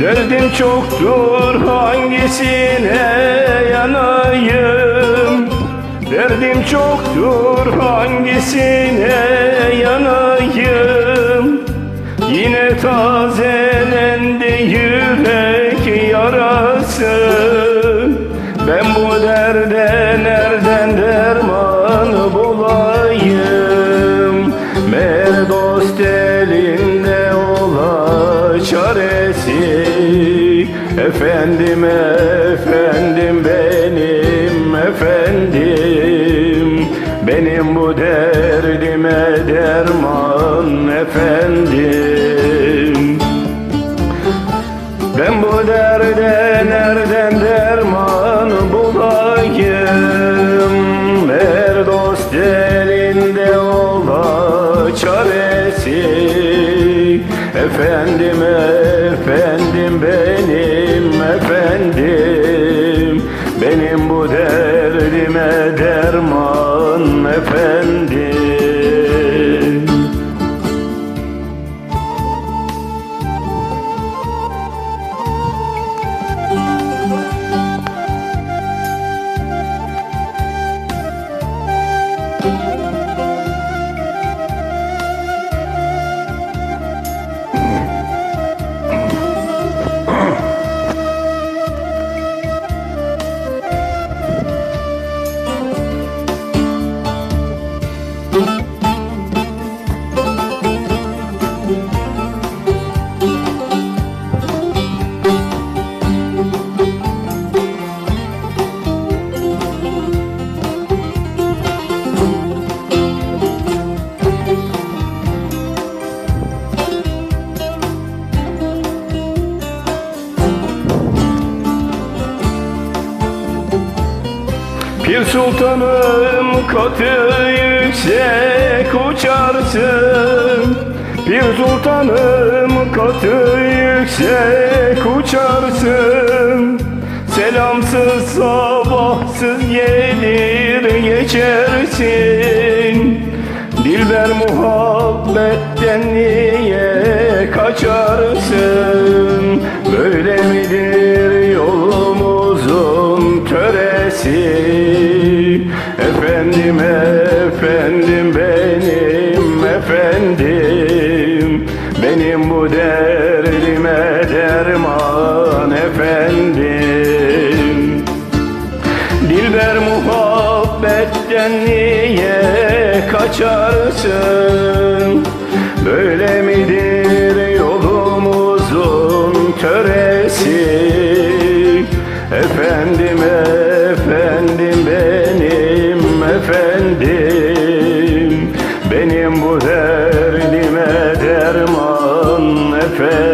Derdim çoktur hangisine yanayım? Derdim çoktur hangisine yanayım? Yine tazelendi yürek yarası. Ben bu Efendim efendim benim efendim. Benim bu derdime derman efendim. Ben bu derde nereden derman bulayım? Eğer dost elinde ola çaresi Efendim efendim benim efendim. Benim bu derdime derman efendim Pir sultanım katı yüksek uçarsın. Pir sultanım katı yüksek uçarsın. Selamsız sabahsız gelir geçersin. Dilber muhabbetten niye efendim Benim bu derdime derman efendim. Dilber muhabbetten niye kaçarsın? Böyle midir yolumuzun töresi Efendim efendim benim efendim Benim